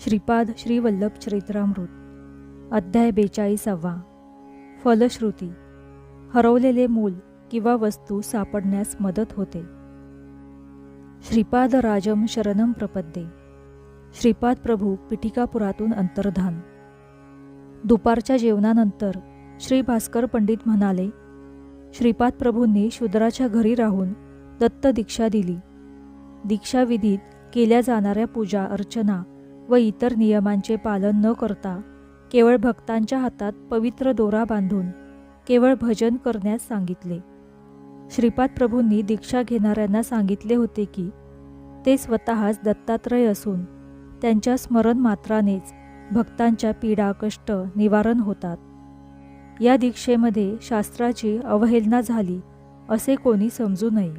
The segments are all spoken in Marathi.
श्रीपाद श्रीवल्लभ चरित्रामृत अध्याय बेचाळीसावा. फलश्रुती. हरवलेले मूल किंवा वस्तू सापडण्यास मदत होते. श्रीपाद राजम शरणम प्रपद्ये. श्रीपाद प्रभू पिठिकापुरातून अंतर्धान. दुपारच्या जेवणानंतर श्री भास्कर पंडित म्हणाले श्रीपाद प्रभूंनी शूद्राच्या घरी राहून दत्त दीक्षा दिली. दीक्षाविधीत केल्या जाणाऱ्या पूजा अर्चना व इतर नियमांचे पालन न करता केवळ भक्तांच्या हातात पवित्र दोरा बांधून केवळ भजन करण्यास सांगितले. श्रीपाद प्रभूंनी दीक्षा घेणाऱ्यांना सांगितले होते की ते स्वतःच दत्तात्रय असून त्यांच्या स्मरण मात्रानेच भक्तांच्या पीडा कष्ट निवारण होतात. या दीक्षेमध्ये शास्त्राची अवहेलना झाली असे कोणी समजू नये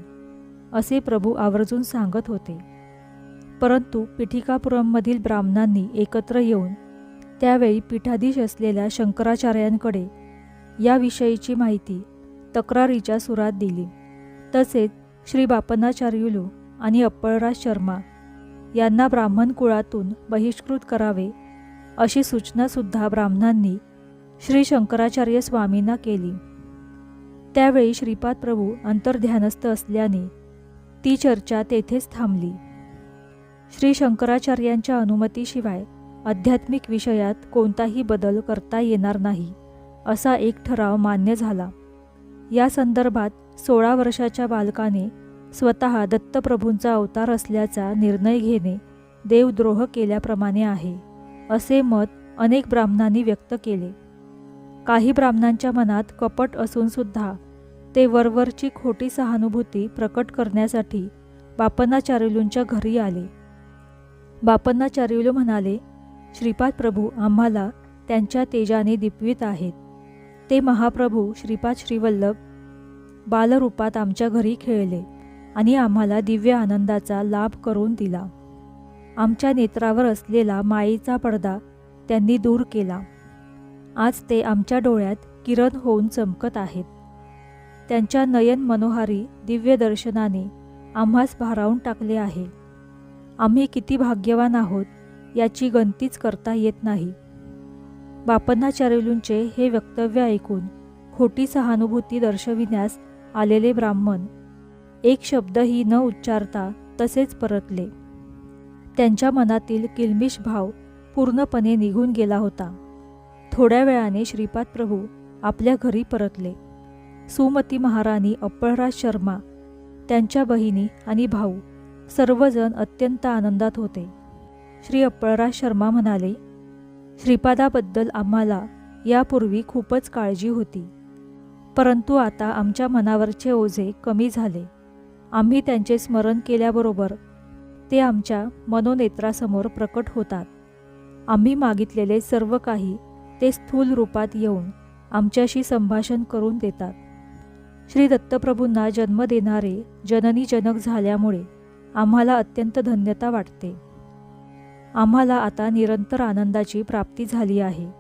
असे प्रभू आवर्जून सांगत होते. परंतु पिठिकापुरममधील ब्राह्मणांनी एकत्र येऊन त्यावेळी पीठाधीश असलेल्या शंकराचार्यांकडे याविषयीची माहिती तक्रारीच्या सुरात दिली. तसेच श्री बापनाचार्युलू आणि अप्पळराज शर्मा यांना ब्राह्मण कुळातून बहिष्कृत करावे अशी सूचनासुद्धा ब्राह्मणांनी श्री शंकराचार्य स्वामींना केली. त्यावेळी श्रीपाद प्रभू अंतर्ध्यानस्थ असल्याने ती चर्चा तेथेच थांबली. श्री शंकराचार्यांच्या अनुमतीशिवाय आध्यात्मिक विषयात कोणताही बदल करता येणार नाही असा एक ठराव मान्य झाला. या संदर्भात सोळा वर्षाच्या बालकाने स्वतः दत्तप्रभूंचा अवतार असल्याचा निर्णय घेणे देवद्रोह केल्याप्रमाणे आहे असे मत अनेक ब्राह्मणांनी व्यक्त केले. काही ब्राह्मणांच्या मनात कपट असूनसुद्धा ते वरवरची खोटी सहानुभूती प्रकट करण्यासाठी बापनाचार्युलूंच्या घरी आले. बापन्नाचार्युलू म्हणाले श्रीपाद प्रभू आम्हाला त्यांच्या तेजाने दीपवित आहेत. ते महाप्रभू श्रीपाद श्रीवल्लभ बालरूपात आमच्या घरी खेळले आणि आम्हाला दिव्य आनंदाचा लाभ करून दिला. आमच्या नेत्रावर असलेला मायेचा पडदा त्यांनी दूर केला. आज ते आमच्या डोळ्यात किरण होऊन चमकत आहेत. त्यांच्या नयन मनोहारी दिव्य दर्शनाने आम्हास भारावून टाकले आहे. आम्ही किती भाग्यवान आहोत याची गणतीच करता येत नाही. बापन्नाचार्युलूंचे हे वक्तव्य ऐकून खोटी सहानुभूती दर्शविण्यास आलेले ब्राह्मण एक शब्दही न उच्चारता तसेच परतले. त्यांच्या मनातील किलमिश भाव पूर्णपणे निघून गेला होता. थोड्या वेळाने श्रीपाद प्रभू आपल्या घरी परतले. सुमती महाराणी अप्पळराज शर्मा त्यांच्या बहिणी आणि भाऊ सर्वजण अत्यंत आनंदात होते. श्री अप्पळराज शर्मा म्हणाले श्रीपादाबद्दल आम्हाला यापूर्वी खूपच काळजी होती. परंतु आता आमच्या मनावरचे ओझे कमी झाले. आम्ही त्यांचे स्मरण केल्याबरोबर ते आमच्या मनोनेत्रासमोर प्रकट होतात. आम्ही मागितलेले सर्व काही ते स्थूल रूपात येऊन आमच्याशी संभाषण करून देतात. श्री दत्तप्रभूंना जन्म देणारे जननी जनक झाल्यामुळे आम्हाला अत्यंत धन्यता वाटते. आम्हाला आता निरंतर आनंदाची प्राप्ती झाली आहे.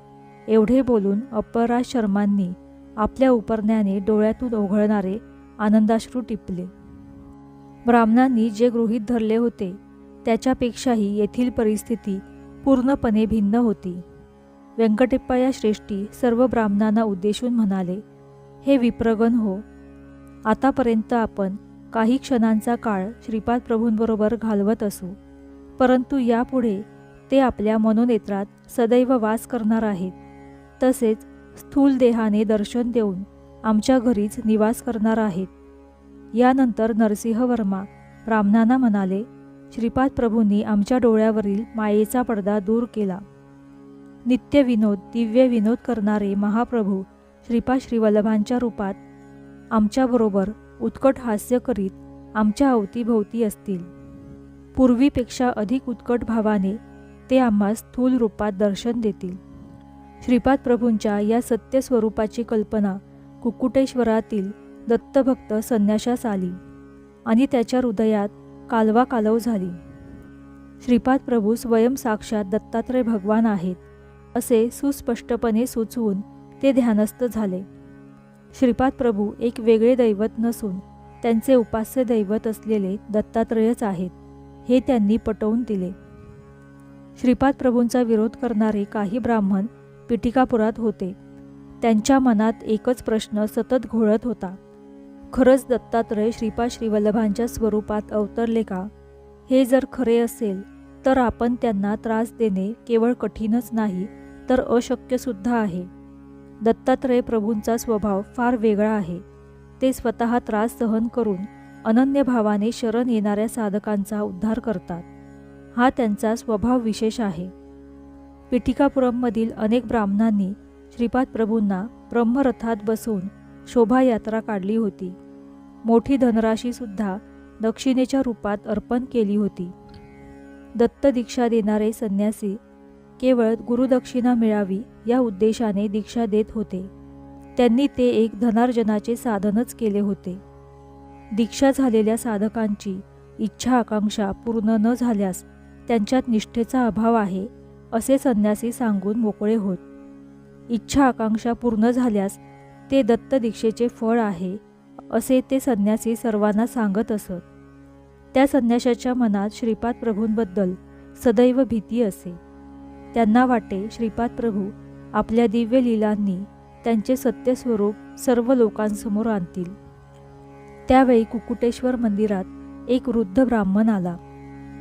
एवढे बोलून अप्पराज शर्मांनी आपल्या उपरण्याने डोळ्यातून ओघळणारे आनंदाश्रू टिपले. ब्राह्मणांनी जे गृहीत धरले होते त्याच्यापेक्षाही येथील परिस्थिती पूर्णपणे भिन्न होती. व्यंकटेप्पा श्रेष्ठी सर्व ब्राह्मणांना उद्देशून म्हणाले हे विप्रगण हो. आतापर्यंत आपण काही क्षणांचा काळ श्रीपाद प्रभूंबरोबर घालवत असू. परंतु यापुढे ते आपल्या मनोनेत्रात सदैव वास करणार आहेत. तसेच स्थूल देहाने दर्शन देऊन आमच्या घरीच निवास करणार आहेत. यानंतर नरसिंहवर्मा ब्राह्मणांना म्हणाले श्रीपाद प्रभूंनी आमच्या डोळ्यावरील मायेचा पडदा दूर केला. नित्य विनोद दिव्य विनोद करणारे महाप्रभू श्रीपाद श्रीवल्लभांच्या रूपात आमच्याबरोबर उत्कट हास्य करीत आमच्या अवतीभोवती असतील. पूर्वीपेक्षा अधिक उत्कट भावाने ते आम्हा स्थूल रूपात दर्शन देतील. श्रीपाद प्रभूंच्या या सत्य स्वरूपाची कल्पना कुक्कुटेश्वरातील दत्तभक्त संन्याशास आली आणि त्याच्या हृदयात कालवा कालव झाली. श्रीपाद प्रभू स्वयंसाक्षात दत्तात्रय भगवान आहेत असे सुस्पष्टपणे सुचवून ते ध्यानस्थ झाले. श्रीपाद प्रभू एक वेगळे दैवत नसून त्यांचे उपास्य दैवत असलेले दत्तात्रयच आहेत हे त्यांनी पटवून दिले. श्रीपाद प्रभूंचा विरोध करणारे काही ब्राह्मण पिटिकापुरात होते. त्यांच्या मनात एकच प्रश्न सतत घोळत होता. खरंच दत्तात्रय श्रीपाद श्रीवल्लभांच्या स्वरूपात अवतरले का? हे जर खरे असेल तर आपण त्यांना त्रास देणे केवळ कठीणच नाही तर अशक्यसुद्धा आहे. दत्तात्रय प्रभूंचा स्वभाव फार वेगळा आहे. ते स्वतः त्रास सहन करून अनन्य भावाने शरण येणाऱ्या साधकांचा उद्धार करतात. हा त्यांचा स्वभाव विशेष आहे. पिठिकापुरममधील अनेक ब्राह्मणांनी श्रीपाद प्रभूंना ब्रह्मरथात बसून शोभायात्रा काढली होती. मोठी धनराशीसुद्धा दक्षिणेच्या रूपात अर्पण केली होती. दत्त दीक्षा देणारे संन्यासी केवळ गुरुदक्षिणा मिळावी या उद्देशाने दीक्षा देत होते. त्यांनी ते एक धनार्जनाचे साधनच केले होते. दीक्षा झालेल्या साधकांची इच्छा आकांक्षा पूर्ण न झाल्यास त्यांच्यात निष्ठेचा अभाव आहे असे संन्यासी सांगून मोकळे होत. इच्छा आकांक्षा पूर्ण झाल्यास ते दत्त दीक्षेचे फळ आहे असे ते संन्यासी सर्वांना सांगत असत. त्या संन्याशाच्या मनात श्रीपाद प्रभूंबद्दल सदैव भीती असे. त्यांना वाटे श्रीपाद प्रभू आपल्या दिव्य लीलांनी त्यांचे सत्यस्वरूप सर्व लोकांसमोर आणतील. त्यावेळी कुकुटेश्वर मंदिरात एक वृद्ध ब्राह्मण आला.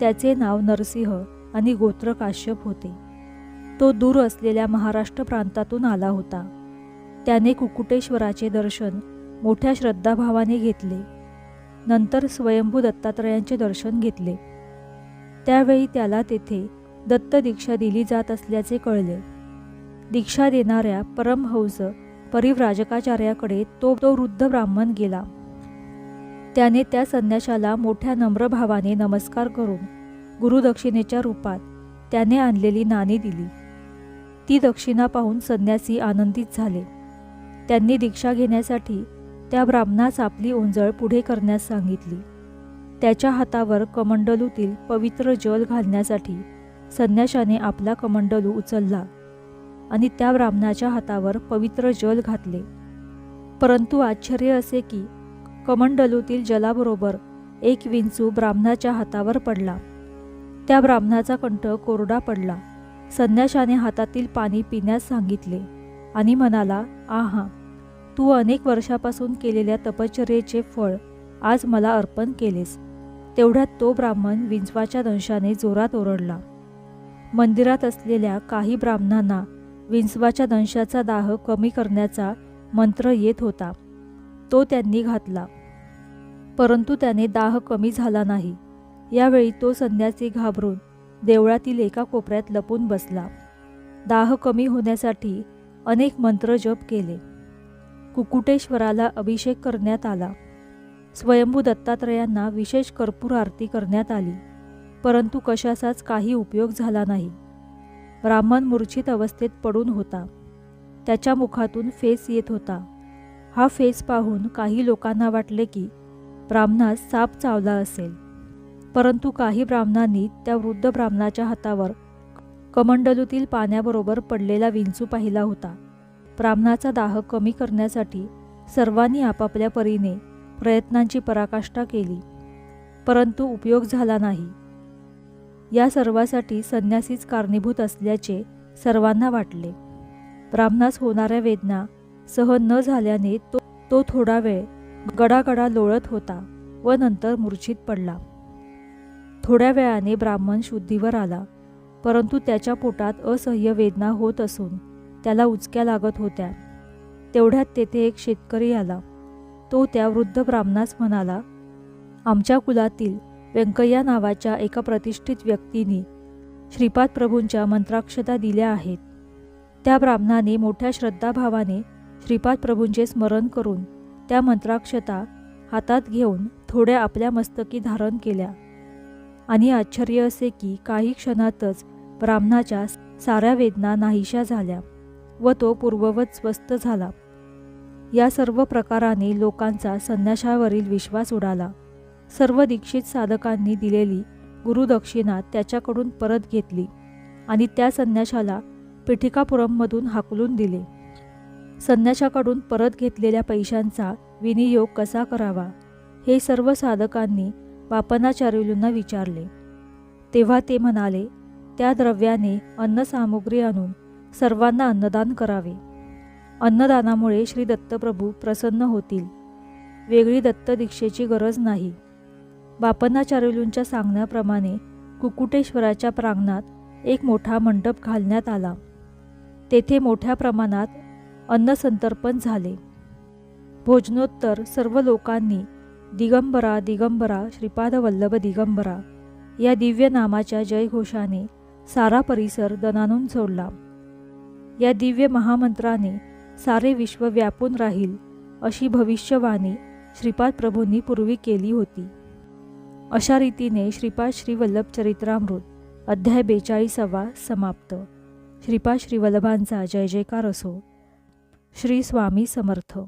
त्याचे नाव नरसिंह आणि गोत्र काश्यप होते. तो दूर असलेल्या महाराष्ट्र प्रांतातून आला होता. त्याने कुकुटेश्वराचे दर्शन मोठ्या श्रद्धाभावाने घेतले. नंतर स्वयंभू दत्तात्रयांचे दर्शन घेतले. त्यावेळी त्याला तेथे दत्त दीक्षा दिली जात असल्याचे कळले. दीक्षा देणाऱ्या परमहंस परिव्राजकाचार्याकडे तो तो वृद्ध ब्राह्मण गेला. त्याने त्या संन्याशाला मोठ्या नम्र भावाने नमस्कार करून गुरुदक्षिणेच्या रूपात त्याने आणलेली नाणी दिली. ती दक्षिणा पाहून संन्यासी आनंदित झाले. त्यांनी दीक्षा घेण्यासाठी त्या ब्राह्मणास आपली ओंजळ पुढे करण्यास सांगितली. त्याच्या हातावर कमंडलूतील पवित्र जल घालण्यासाठी संन्याशाने आपला कमंडलू उचलला आणि त्या ब्राह्मणाच्या हातावर पवित्र जल घातले. परंतु आश्चर्य असे की कमंडलूतील जलाबरोबर एक विंचू ब्राह्मणाच्या हातावर पडला. त्या ब्राह्मणाचा कंठ कोरडा पडला. संन्याशाने हातातील पाणी पिण्यास सांगितले आणि म्हणाला आहा तू अनेक वर्षापासून केलेल्या तपश्चर्येचे फळ आज मला अर्पण केलेस. तेवढ्यात तो ब्राह्मण विंचवाच्या दंशाने जोरात ओरडला. मंदिरात असलेल्या काही ब्राह्मणांना विंचवाच्या दंशाचा दाह कमी करण्याचा मंत्र येत होता. तो त्यांनी घातला. परंतु त्याने दाह कमी झाला नाही. यावेळी तो संन्यासी घाबरून देवळातील एका कोपऱ्यात लपून बसला. दाह कमी होण्यासाठी अनेक मंत्र जप केले. कुकुटेश्वराला अभिषेक करण्यात आला. स्वयंभू दत्तात्रयांना विशेष कर्पूर आरती करण्यात आली. परंतु कशाचाच काही उपयोग झाला नाही. ब्राह्मण मूर्छित अवस्थेत पडून होता. त्याच्या मुखातून फेस येत होता. हा फेस पाहून काही लोकांना वाटले की ब्राह्मणास साप चावला असेल. परंतु काही ब्राह्मणांनी त्या वृद्ध ब्राह्मणाच्या हातावर कमंडलूतील पाण्याबरोबर पडलेला विंचू पाहिला होता. ब्राह्मणाचा दाह कमी करण्यासाठी सर्वांनी आपापल्या परीने प्रयत्नांची पराकाष्ठा केली. परंतु उपयोग झाला नाही. या सर्वासाठी संन्यासीच कारणीभूत असल्याचे सर्वांना वाटले. ब्राह्मणास होणाऱ्या वेदना सहन न झाल्याने तो तो थोडा वेळ गडागडा लोळत होता व नंतर मूर्छित पडला. थोड्या वेळाने ब्राह्मण शुद्धीवर आला परंतु त्याच्या पोटात असह्य वेदना होत असून त्याला उचक्या लागत होत्या. तेवढ्यात तेथे एक शेतकरी आला. तो त्या वृद्ध ब्राह्मणास म्हणाला आमच्या कुलातील व्यंकय्या नावाच्या एका प्रतिष्ठित व्यक्तीने श्रीपाद प्रभूंच्या मंत्राक्षता दिल्या आहेत. त्या ब्राह्मणाने मोठ्या श्रद्धाभावाने श्रीपाद प्रभूंचे स्मरण करून त्या मंत्राक्षता हातात घेऊन थोड्या आपल्या मस्तकी धारण केल्या. आणि आश्चर्य असे की काही क्षणातच ब्राह्मणाच्या साऱ्या वेदना नाहीशा झाल्या व तो पूर्ववत स्वस्थ झाला. या सर्व प्रकाराने लोकांचा संन्याशावरील विश्वास उडाला. सर्व दीक्षित साधकांनी दिलेली गुरुदक्षिणा त्याच्याकडून परत घेतली आणि त्या संन्याशाला पिठिकापुरममधून हाकलून दिले. संन्याशाकडून परत घेतलेल्या पैशांचा विनियोग कसा करावा हे सर्व साधकांनी बापनाचार्युलूंना विचारले. तेव्हा ते म्हणाले त्या द्रव्याने अन्नसामुग्री आणून सर्वांना अन्नदान करावे. अन्नदानामुळे श्री दत्तप्रभू प्रसन्न होतील. वेगळी दत्त दीक्षेची गरज नाही. बापन्नाचार्युलूंच्या सांगण्याप्रमाणे कुकुटेश्वराच्या प्रांगणात एक मोठा मंडप घालण्यात आला. तेथे मोठ्या प्रमाणात अन्नसंतर्पण झाले. भोजनोत्तर सर्व लोकांनी दिगंबरा दिगंबरा श्रीपाद वल्लभ दिगंबरा या दिव्य नामाच्या जयघोषाने सारा परिसर दणानून सोडला. या दिव्य महामंत्राने सारे विश्व व्यापून राहील अशी भविष्यवाणी श्रीपाद प्रभूंनी पूर्वी केली होती. अशा रीतीने श्रीपाद श्री वल्लभ चरित्रामृत अध्याय बेचाळीसावा समाप्त. श्रीपाद श्रीवल्लभांचा जय जयकार असो. श्री स्वामी समर्थ.